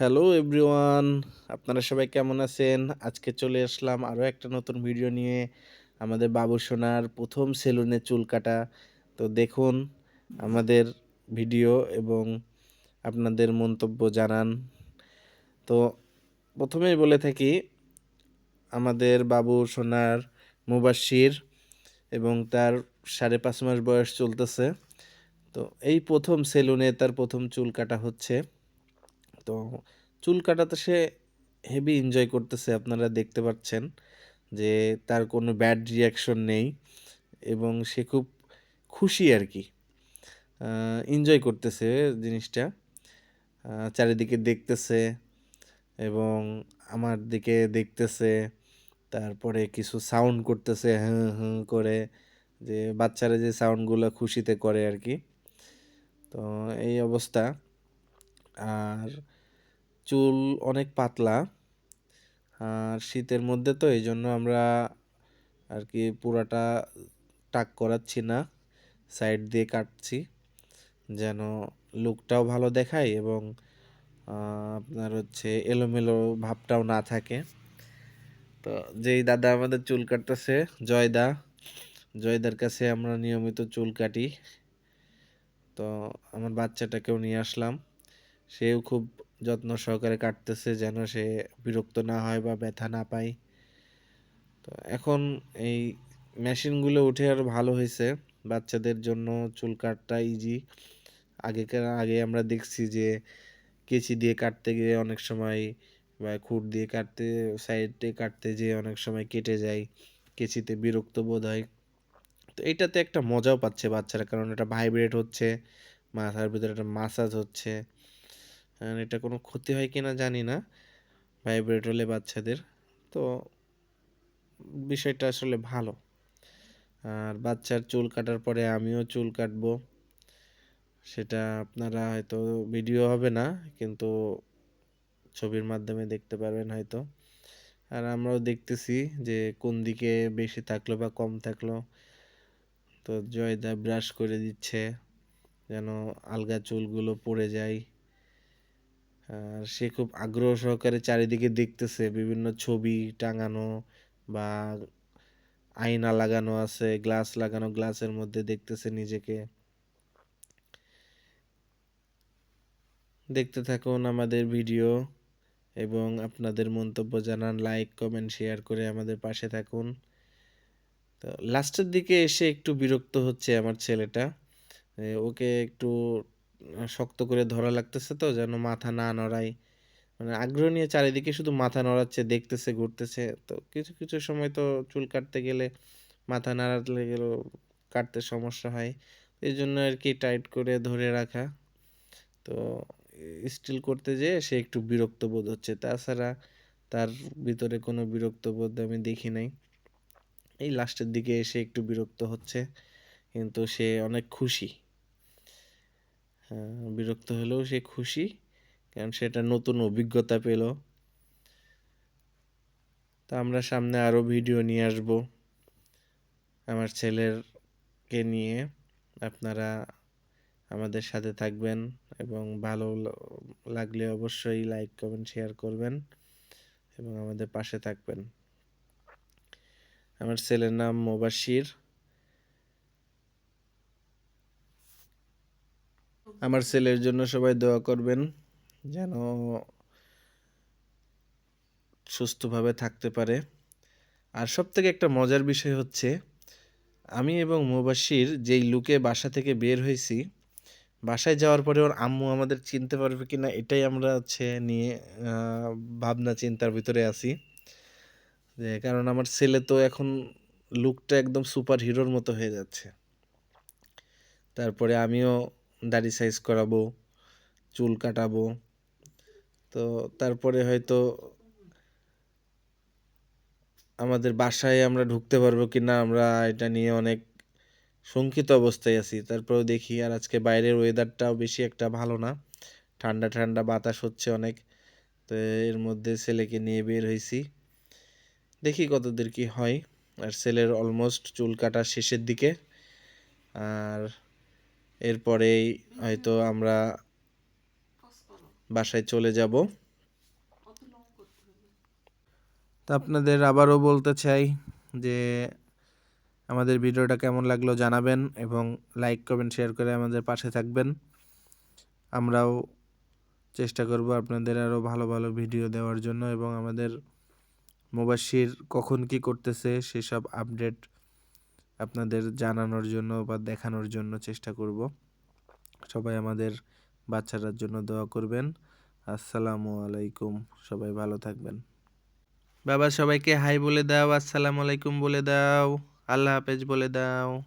Hello everyone আপনারা সবাই কেমন আছেন? আজকে চলে আসলাম আরও একটা নতুন ভিডিও নিয়ে। আমাদের বাবু সোনার প্রথম সেলুনে চুল কাটা। তো দেখুন আমাদের ভিডিও এবং আপনাদের মন্তব্য জানান। তো প্রথমেই বলে থাকি, আমাদের বাবু সোনার মুবাসির এবং তার সাড়ে পাঁচ মাস বয়স চলতেছে। তো এই প্রথম সেলুনে তার প্রথম চুল কাটা হচ্ছে। তো চুল কাটাতে সে হেভি এনজয় করতেছে, আপনারা দেখতে পাচ্ছেন যে তার কোনো ব্যাড রিয়াকশন নেই এবং সে খুব খুশি আর কি। এনজয় করতেছে জিনিসটা চারিদিকে দেখতেছে এবং আমার দিকে দেখতেছে, তারপরে কিছু সাউন্ড করতেছে হ্যাঁ হ্যাঁ করে যে বাচ্চারা যে সাউন্ডগুলো খুশিতে করে আর কি। তো এই অবস্থা। আর চুল অনেক পাতলা, আর শীতের মধ্যে তো এই জন্য আমরা আর কি পুরাটা টাক করাচ্ছি না, সাইড দিয়ে কাটছি যেন লুকটাও ভালো দেখায় এবং আপনার হচ্ছে এলোমেলো ভাবটাও না থাকে। তো যেই দাদা আমাদের চুল কাটতেছে, জয়দা, জয়দার কাছে আমরা নিয়মিত চুল কাটি। তো আমার বাচ্চাটাকেও নিয়ে আসলাম, সেও খুব যত্ন সহকারে কাটতেছে যেন সে বিরক্ত না হয় বা ব্যথা না পায়। তো এখন এই মেশিনগুলো উঠে আরও ভালো হয়েছে। বাচ্চাদের জন্য চুল কাটটা ইজি আগেকার, আগে আমরা দেখছি যে কেচি দিয়ে কাটতে গিয়ে অনেক সময় বা খুর দিয়ে কাটতে সাইডে কাটতে যেয়ে অনেক সময় কেটে যায়। কেচিতে বিরক্ত বোধ হয়। তো এইটাতে একটা মজাও পাচ্ছে বাচ্চারা। কারণ এটা ভাইব্রেট হচ্ছে, মাথার ভিতরে একটা মাসাজ হচ্ছে। আর এটা কোনো ক্ষতি হয় কি না জানি না ভাইব্রেট হলে বাচ্চাদের। তো বিষয়টা আসলে ভালো। আর বাচ্চার চুল কাটার পরে আমিও চুল কাটবো। সেটা আপনারা হয়তো ভিডিও হবে না, কিন্তু ছবির মাধ্যমে দেখতে পারবেন হয়তো। আর আমরাও দেখতেছি যে কোন দিকে বেশি থাকল বা কম থাকল। তো জয়দা ব্রাশ করে দিচ্ছে, যেন আলগা চুলগুলো পড়ে যায়। আর সে খুব আগ্রহ সহকারে চারিদিকে দেখতেছে বিভিন্ন ছবি টাঙানো বা আয়না লাগানো আছে গ্লাস লাগানো গ্লাসের মধ্যে দেখতেছে নিজেকে। দেখতে থাকুন আমাদের ভিডিও এবং আপনাদের মন্তব্য জানান লাইক কমেন্ট শেয়ার করে আমাদের পাশে থাকুন। তো লাস্টের দিকে এসে একটু বিরক্ত হচ্ছে আমার ছেলেটা। ওকে একটু আহ, শক্ত করে ধরা লাগতেছে তো, যেন মাথা না নড়ায়। মানে আগ্রহ নিয়ে চারিদিকে শুধু মাথা নড়াচ্ছে, দেখতেছে, ঘুরতেছে। তো কিছু কিছু সময় তো চুল কাটতে গেলে মাথা নাড়াতে গেলেও কাটতে সমস্যা হয়। এই জন্য আর কি টাইট করে ধরে রাখা। তো স্টিল করতে যেয়ে সে একটু বিরক্ত বোধ হচ্ছে। তাছাড়া তার ভিতরে কোনো বিরক্ত বোধ আমি দেখি নাই। এই লাস্টের দিকে এসে একটু বিরক্ত হচ্ছে, কিন্তু সে অনেক খুশি। বিরক্ত হলেও সে খুশি, কারণ সেটা নতুন অভিজ্ঞতা পেল। তা আমরা সামনে আরও ভিডিও নিয়ে আসব আমার ছেলেরকে নিয়ে। আপনারা আমাদের সাথে থাকবেন এবং ভালো লাগলে অবশ্যই লাইক কমেন্ট শেয়ার করবেন এবং আমাদের পাশে থাকবেন। আমার ছেলের নাম মোবাশির। আমার ছেলের জন্য সবাই দোয়া করবেন যেন সুস্থভাবে থাকতে পারে। আর সব থেকে একটা মজার বিষয় হচ্ছে, আমি এবং মুবাশির যেই লুকে বাসা থেকে বের হয়েছি, বাসায় যাওয়ার পরে ওর আম্মু আমাদের চিনতে পারবে কিনা এটাই আমরা হচ্ছে নিয়ে ভাবনা চিন্তার ভিতরে আছি। যে কারণ আমার ছেলে তো এখন লুকটা একদম সুপার হিরোর মতো হয়ে যাচ্ছে। তারপরে আমিও দাড়ি সাইজ করাবো, চুল কাটাবো। তো তারপরে হয়তো আমাদের বাসায় আমরা ঢুকতে পারব কি না আমরা এটা নিয়ে অনেক শঙ্কিত অবস্থায় আছি। তারপরেও দেখি আর আজকে বাইরের ওয়েদারটাও বেশি একটা ভালো না। ঠান্ডা ঠান্ডা বাতাস হচ্ছে অনেক। তো এর মধ্যে ছেলেকে নিয়ে বের হয়েছি। দেখি কতদূর কি হয়। আর ছেলের অলমোস্ট চুল কাটা শেষের দিকে। আর এরপরেই হয়তো আমরা বাসায় চলে যাব। তো আপনাদের আবারও বলতে চাই যে আমাদের ভিডিওটা কেমন লাগল জানাবেন এবং লাইক, কমেন্ট, শেয়ার করে আমাদের পাশে থাকবেন। আমরাও চেষ্টা করব আপনাদের আরও ভালো ভালো ভিডিও দেওয়ার জন্য এবং আমাদের মোবাশির কখন কি করতেছে সেসব আপডেট আপনাদের জানানোর জন্য বা দেখানোর জন্য চেষ্টা করব। সবাই আমাদের বাচ্চাটার জন্য দোয়া করবেন। আসসালামু আলাইকুম। সবাই ভালো থাকবেন। বাবা, সবাইকে হাই বলে দাও, আসসালামু আলাইকুম বলে দাও, আল্লাহ হাফেজ বলে দাও।